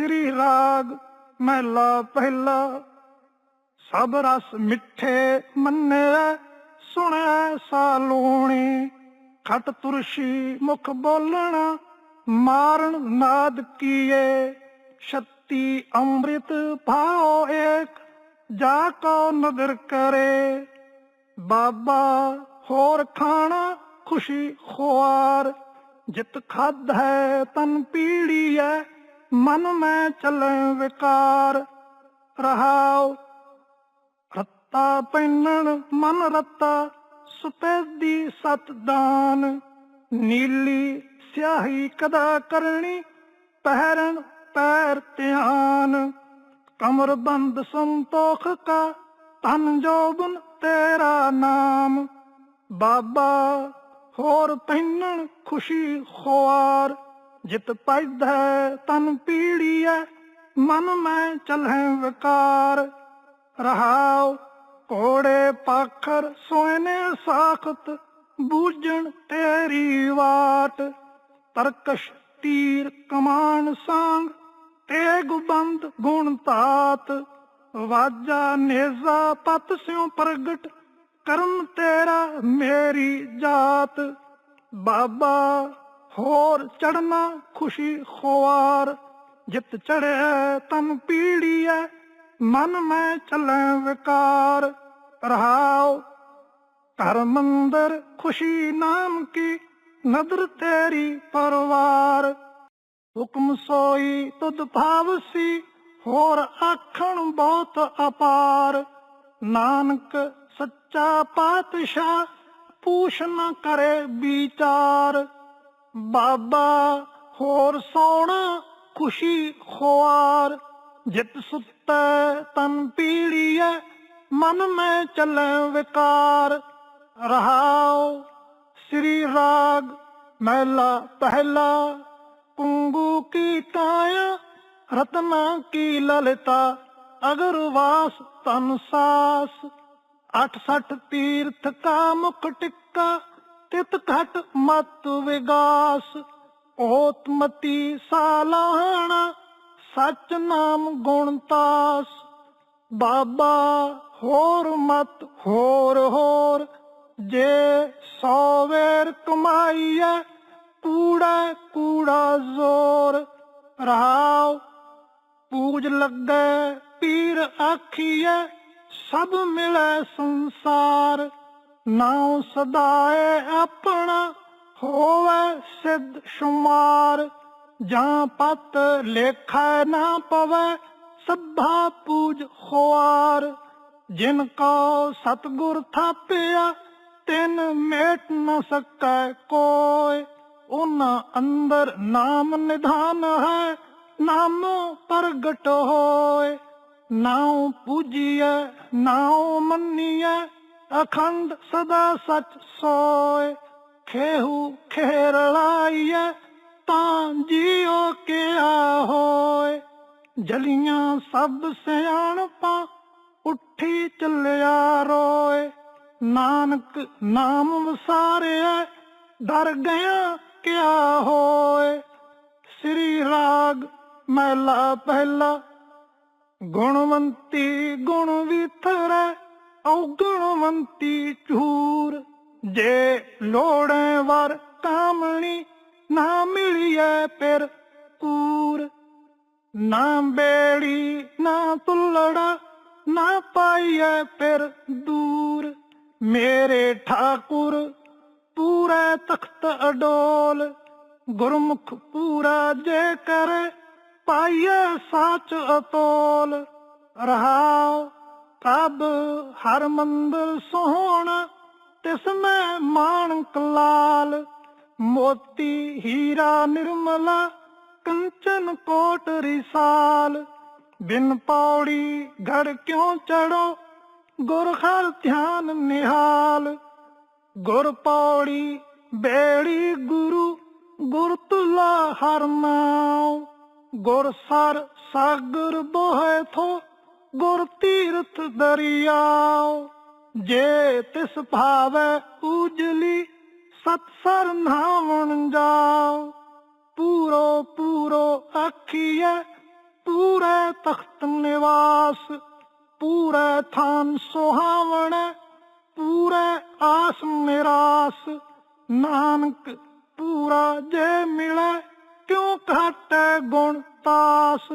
ਸ੍ਰੀ ਰਾਗ ਮਹਿਲਾ ਪਹਿਲਾ। ਸਭ ਰਸ ਮਿੱਠੇ ਮੰਨਿਆ, ਸੁਣਿਆ ਸਾਲੂਣੀ। ਖਟ ਤੁਰਸ਼ੀ ਮੁਖ ਬੋਲਣਾ, ਮਾਰਨ ਨਾਦ ਕੀਏ। ਸ਼ਕਤੀ ਅੰਮ੍ਰਿਤ ਭਾਉ ਏਕ, ਜਾ ਕੋ ਨਦਰ ਕਰੇ। ਬਾਬਾ ਹੋਰ ਖਾਣਾ, ਖੁਸ਼ੀ ਖੁਆਰ। ਜਿਤ ਖਾਦ ਹੈ ਤਨ ਪੀੜੀ ਹੈ ਮਨ ਮੈਂ ਚੱਲੇ ਵਿਕਾਰ, ਰਹਾਉ। ਰੱਤਾ ਪੈਨਣ, ਮਨ ਰੱਤਾ ਸੁਪੈਦੀ ਸਤ ਦਾਨ। ਨੀਲੀ ਸਿਆਹੀ ਕਦਾ ਕਰਨੀ ਪਹਿਰਨ ਪੈਰ ਧਿਆਨ। ਕਮਰ ਬੰਦ ਸੰਤੋਖ ਕਾ ਤਨ ਜੋਬਨ ਤੇਰਾ ਨਾਮ। ਬਾਬਾ ਹੋਰ ਪਹਿਨਣ ਖੁਸ਼ੀ ਖੁਆਰ। ਜਿਤ ਪੈਦ ਹੈ, ਤਨ ਪੀੜੀ ਹੈ, ਮਨ ਮੈਂ ਚਲਹਿ ਵਿਕਾਰ। ਰਹਾਉ ਕੋੜੇ ਪਾਖਰ, ਸੋਇਨੇ ਸਾਖਤ, ਬੂਝਣ ਤੇਰੀ ਵਾਟ। ਤਰਕਸ਼ ਤੀਰ ਕਮਾਨ ਸੰਗ, ਤੇ ਗੁਬੰਦ ਗੁਣ ਤਾਤ। ਵਾਜਾ ਨੇਜ਼ਾ ਪਤ ਸਿਉ ਪ੍ਰਗਟ, ਕਰਮ ਤੇਰਾ ਮੇਰੀ ਜਾਤ। ਬਾਬਾ ਹੋਰ ਚੜਨਾ ਖੁਸ਼ੀ ਖੁਆਰ। ਜਿਤ ਚੜਿਆ ਤਨ ਪੀੜੀ ਐ ਮਨ ਮੈਂ ਚੱਲੇ ਵਿਕਾਰ। ਰਹਾਉ ਘਰ ਮੰਦਰ, ਖੁਸ਼ੀ ਨਾਮ ਕੀ, ਨਦਰ ਤੇਰੀ ਪਰਵਾਰ। ਹੁਕਮ ਸੋਈ ਤੁਧ ਭਾਵਸੀ ਹੋਰ ਆਖਣ ਬਹੁਤ ਅਪਾਰ। ਨਾਨਕ ਸੱਚਾ ਪਾਤਸ਼ਾਹ, ਪੂਛ ਨਾ ਕਰੇ ਵਿਚਾਰ। ਬਾਬਾ ਹੋਰ ਸੋਣਾ ਖੁਸ਼ੀ ਖੁਆਰ, ਜਿਤ ਸੁੱਤੈ ਤਨ ਪੀੜੀਐ, ਮਨ ਮੈਂ ਚੱਲੇ ਵਿਕਾਰ। ਰਹਾਉ ਸ੍ਰੀ ਰਾਗ ਮਹਿਲਾ ਪਹਿਲਾ ਕੁੰਗੂ ਕੀ ਕਾਇਆ ਰਤਨਾ ਕੀ ਲਲਿਤਾ, ਅਗਰ ਵਾਸ ਤਨ ਸਾਸ। 68 ਤੀਰਥ ਕਾ ਮੁਖ ਟਿੱਕਾ ਤਿਤ ਘਟ ਮਤ ਵਿਗਾਸ ਓਤਮਤੀ ਸਾਲਾਹਣਾ, ਸਚ ਨਾਮ ਗੁਣਤਾਸ ਬਾਬਾ, ਹੋਰ ਮਤ ਹੋਰ ਹੋਰ, ਜੇ ਸੌ ਵੇਰ ਕਮਾਈਐ ਕੂੜਾ ਕੂੜਾ ਜ਼ੋਰ। ਰਹਾਉ ਪੂਜ ਲੱਗੇ, ਪੀਰ ਆਖੀਐ, ਸਭ ਮਿਲੈ ਸੰਸਾਰ। ਨਾਉ ਸਦਾਏ ਆਪਣਾ ਹੋਵੇ ਸਿੱਧ ਸ਼ੁਮਾਰ, ਜਾਂ ਪਤ ਲੇਖਾ ਨਾ ਪਵੇ ਸਭਾ ਪੂਜ ਖੁਆਰ। ਜਿਨ ਕੋ ਸਤਗੁਰ ਥਾਪਿਆ, ਤਿਨ ਮੇਟ ਨ ਸਕੈ ਕੋਇ। ਉਹਨਾਂ ਅੰਦਰ ਨਾਮ ਨਿਧਾਨ ਹੈ, ਨਾਮ ਪ੍ਰਗਟ ਹੋਏ ਨਾਉ ਪੂਜੀਐ, ਨਾਉ ਮੰਨੀਐ ਅਖੰਡ ਸਦਾ ਸੱਚ ਸੋਏ, ਖੇਹੂ ਖੇਰ ਲਾਈਐ, ਤਾਂ ਜੀਉ ਕਿਆ ਹੋਏ। ਜਲੀਆਂ ਸਭ ਸਿਆਣਪਾਂ ਉੱਠੀ ਚੱਲਿਆ ਰੋਏ। ਨਾਨਕ ਨਾਮ ਵਸਾਰਿਆ ਡਰ ਗਿਆ ਕਿਆ ਹੋਏ। ਸ੍ਰੀ ਰਾਗ ਮਹਿਲਾ ਪਹਿਲਾ, ਗੁਣਵੰਤੀ ਗੁਣ ਵਿਥਰੈ ਔਗੁਣਵੰਤੀ ਝੂਰ, ਜੇ ਲੋੜੈ ਵਰ ਕਾਮਣੀ, ਨਾ ਮਿਲਿਐ ਫਿਰ ਕੂਰ। ਨਾ ਬੇੜੀ, ਨਾ ਤੁਲੜਾ, ਨਾ ਪਾਈਐ ਫਿਰ ਦੂਰ। ਮੇਰੇ ਠਾਕੁਰ, ਪੂਰਾ ਤਖਤ ਅਡੋਲ, ਗੁਰਮੁਖ ਪੂਰਾ ਜੇ ਕਰ, ਪਾਈਐ ਸਾਚ ਅਤੋਲ। ਰਹਾਉ ਪ੍ਰਭ ਹਰ ਮੰਦਰ ਸੋਹਣਾ, ਤਿਸ ਮੈਂ ਮਾਣਕ ਲਾਲ। ਮੋਤੀ ਹੀਰਾ ਨਿਰਮਲਾ, ਕੰਚਨ ਕੋਟ ਰਿਸਾਲ। ਬਿਨ ਪੌੜੀ ਘੜ ਕਿਉ ਚੜੋ ਗੁਰ ਹਰ ਧਿਆਨ ਨਿਹਾਲ। ਗੁਰ ਪੌੜੀ ਬੇੜੀ ਗੁਰੂ ਗੁਰ ਤੁਲਾ ਹਰ ਨਾਉ ਗੁਰ ਸਰ ਸਾਗਰ ਬੋਹੇ ਥੋ ਗੁਰ ਤੀਰਥ ਦਰਿਆਉ, ਜੇ ਤਿਸ ਭਾਵੈ ਉਜਲੀ, ਸਤ ਸਰ ਨਾਵਣ ਜਾਉ। ਪੂਰੋ ਪੂਰੋ ਆਖੀਐ, ਪੂਰੇ ਤਖਤ ਨਿਵਾਸ, ਪੂਰੇ ਥਾਨ ਸੁਹਾਵਣ, ਪੂਰੇ ਆਸ ਨਿਰਾਸ। ਨਾਨਕ, ਪੂਰਾ ਜੇ ਮਿਲੇ, ਕਿਉਂ ਘਾਟੇ ਗੁਣ ਤਾਸ?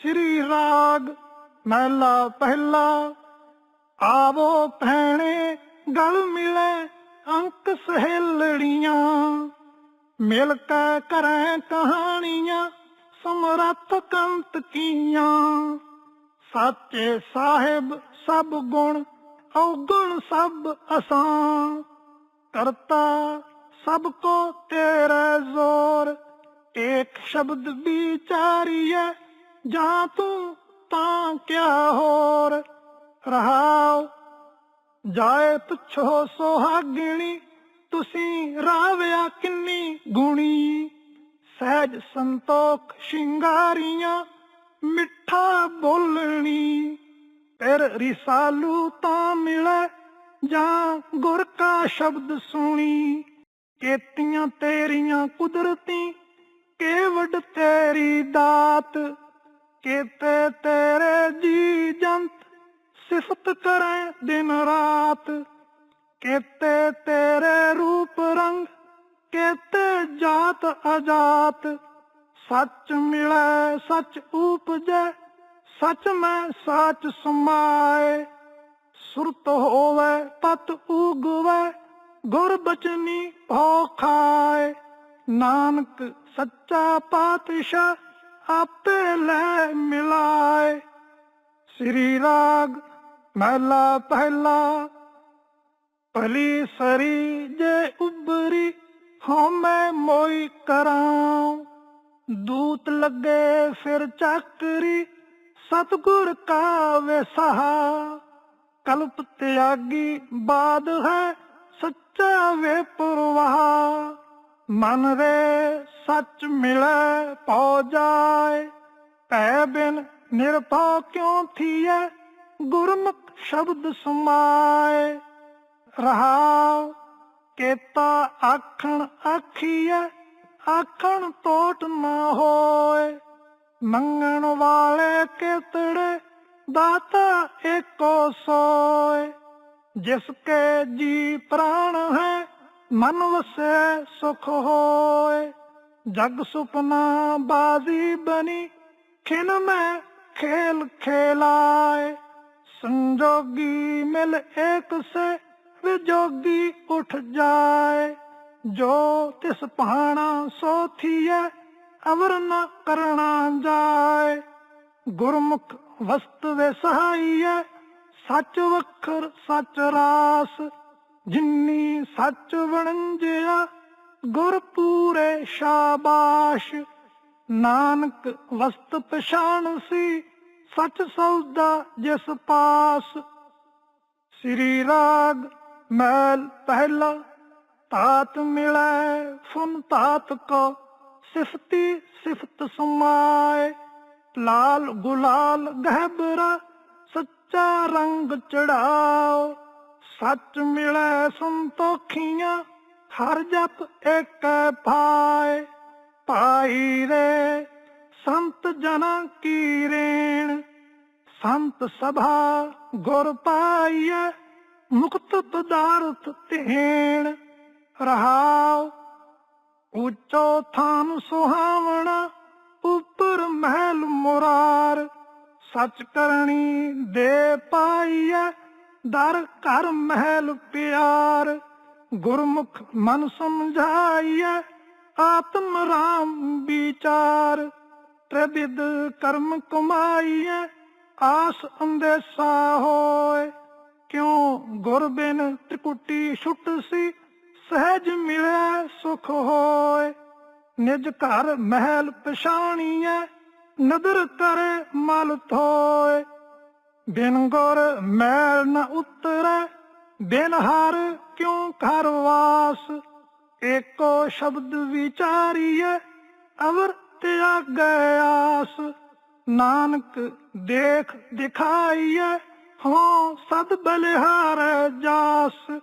ਸ੍ਰੀ ਰਾਗ ਮਹਿਲਾ ਪਹਿਲਾ, ਆਵੋ ਭੈਣੇ ਗਲ ਮਿਲੇ ਅੰਕ ਸਹੇਲੜੀਆਂ। ਮਿਲ ਕੇ ਕਰਾਂ ਕਹਾਣੀਆਂ, ਸਮਰੱਥ ਕੰਤ ਕੀਆਂ। ਸਾਚੇ ਸਾਹਿਬ ਸਭ ਗੁਣ, ਔਗਣ ਸਭ ਅਸਾਂ। ਕਰਤਾ ਸਭ ਕੋ ਤੇਰਾ ਜ਼ੋਰ ਇੱਕ ਸ਼ਬਦ ਵਿਚਾਰੀਏ ਜਾਂ ਤੂੰ ਤਾਂ ਕਿਆ ਹੋਰ? ਰਹਾਉ ਜਾਏ ਤੁਛੋ ਸੁਹਾਗਿਣੀ, ਤੁਸੀਂ ਰਾਵਿਆ ਕਿੰਨੀ ਗੁਣੀ? ਸਹਿਜ ਸੰਤੋਖ ਸ਼ਿੰਗਾਰੀਆਂ, ਮਿੱਠਾ ਬੋਲਣੀ। ਫਿਰ ਰਿਸਾਲੂ ਤਾਂ ਮਿਲੇ, ਜਾਂ ਗੁਰ ਕਾ ਸ਼ਬਦ ਸੁਣੀ? ਕੇਤੀਆਂ ਤੇਰੀਆਂ ਕੁਦਰਤੀ ਕੇਵਡ ਤੇਰੀ ਦਾਤ। ਕੇਤੇ ਤੇਰੇ ਜੀ ਜੰਤ ਸਿਫਤ ਕਰੇ ਦਿਨ ਰਾਤ। ਕਿਤੇ ਤੇਰੇ ਰੂਪ ਰੰਗ, ਕੇਤੇ ਜਾਤ ਅਜਾਤ। ਸੱਚ ਮਿਲੇ, ਸੱਚ ਉਪਜੈ, ਸੱਚ ਮੈਂ ਸਾਚ ਸਮਾਏ। ਸੁਰਤ ਹੋਵੇ, ਤਤ ਉਗਵੇ, ਗੁਰ ਬਚਨੀ ਭੋ ਖਾਏ। ਨਾਨਕ ਸੱਚਾ ਪਾਤਸ਼ਾਹ ਆਪੇ ਲੈ ਮਿਲਾਏ। ਸ੍ਰੀ ਰਾਗ ਮਹਿਲਾ ਪਹਿਲਾ। ਭਲੀ ਸਰੀ ਜੇ ਉਬਰੀ ਹਉਮੈ ਮੋਈ ਕਰਾਂ। ਦੂਤ ਲੱਗੇ ਫਿਰ ਚੱਕਰੀ, ਸਤਗੁਰ ਕਾ ਵਿਸਹਾ ਕਲਪ ਤਿਆਗੀ ਬਾਦ ਹੈ, ਸੱਚਾ ਵੇ ਪੁਰਵਾਹ। ਮਨ ਰੇ ਸੱਚ ਮਿਲੇ ਪਉ ਜਾਏ। ਭੈ ਬਿਨ ਨਿਰਭਉ ਕਿਉ ਥੀਏ ਗੁਰਮੁਖ ਸ਼ਬਦ ਸਮਾਏ। ਰਹਾਉ, ਕੇਤਾ ਆਖਣ ਆਖੀਐ, ਆਖਣ ਟੋਟ ਨਾ ਹੋਏ। ਮੰਗਣ ਵਾਲੇ ਕੇਤੜੇ, ਦਾਤਾ ਏਕੋ ਸੋਏ। ਜਿਸ ਕੇ ਜੀ ਪ੍ਰਾਣ ਹੈ ਮਨ ਵਸੈ ਸੁਖ ਹੋਏ, ਜਗ ਸੁਪਨਾ ਬਾਜ਼ੀ ਬਣੀ, ਖਿਨ ਮੈਂ ਖੇਲ ਖੇਲਾਏ। ਸੰਜੋਗੀ ਮਿਲ ਏਕ ਸੇ, ਵਿਜੋਗੀ ਉਠ ਜਾਏ। ਜੋ ਤਿਸ ਪਹਾਣਾ ਸੋ ਥੀਐ, ਅਵਰ ਨ ਕਰਣਾ ਜਾਏ। ਗੁਰਮੁਖ ਵਸਤ ਵੇ ਸਹਾਈਐ, ਸੱਚ ਵਖਰ ਸੱਚ ਰਾਸ ਜਿੰਨੀ ਸੱਚ ਵਣੰਜਿਆ ਗੁਰ ਪੂਰੇ ਸ਼ਾਬਾਸ਼। ਨਾਨਕ ਵਸਤ ਪਛਾਣ ਸੀ, ਸੱਚ ਸੌਦਾ ਜਿਸ ਪਾਸ। ਸ੍ਰੀ ਰਾਗ ਮੈਲ ਪਹਿਲਾ ਤਾਤ ਮਿਲੈ, ਫੁਨ ਤਾਤ ਕੋ, ਸਿਫਤੀ ਸਿਫਤ ਸਮਾਏ। ਲਾਲ ਗੁਲਾਲ ਗਹਿਬਰਾ, ਸੱਚਾ ਰੰਗ ਚੜਾਓ। ਸੱਚ ਮਿਲੈ ਸੰਤੋਖੀਆਂ, ਹਰ ਜਪ ਇੱਕ ਪਾਏ ਭਾਈ ਰੇ, ਸੰਤ ਜਨਾਂ ਕੀ ਰੇਣ। ਸੰਤ ਸਭਾ ਗੁਰ ਪਾਈਐ, ਮੁਕਤ ਪਦਾਰਥ ਤੇਣ ਰਹਾਉ, ਉੱਚੋ ਥਾਨ ਸੁਹਾਵਣਾ, ਉਪਰ ਮਹਿਲ ਮੁਰਾਰ। ਸੱਚ ਕਰਨੀ ਦੇ ਪਾਈਐ ਦਰ ਘਰ ਮਹਿਲ ਪਿਆਰ, ਗੁਰਮੁਖ ਮਨ ਸਮਝਾਈਐ ਆਤਮ ਰਾਮ ਵਿਚਾਰ। ਤ੍ਰਿਵਿਧ ਕਰਮ ਕਮਾਈਐ ਆਸ ਅੰਦੇਸਾ ਹੋਏ। ਕਿਉ ਗੁਰ ਬਿਨ ਤ੍ਰਿਕੁਟੀ ਛੁੱਟ ਸੀ, ਸਹਿਜ ਮਿਲੈ ਸੁਖ ਹੋਏ। ਨਿਜ ਘਰ ਮਹਿਲ ਪਛਾਣੀਐ ਨਦਰ ਕਰੇ ਮਲ ਥੋਏ ਬਿਨ ਗੁਰ ਮੈਲ ਨ ਉਤਰੈ ਬਿਨ ਹਰ ਕਿਉ ਘਰ ਵਾਸ? ਏਕੋ ਸ਼ਬਦ ਵਿਚਾਰੀਐ ਅਵਰ ਤਿਆਗੈ ਆਸ। ਨਾਨਕ ਦੇਖ ਦਿਖਾਈਐ ਹੋ ਸਦ ਬਲਿਹਾਰ ਜਾਸ।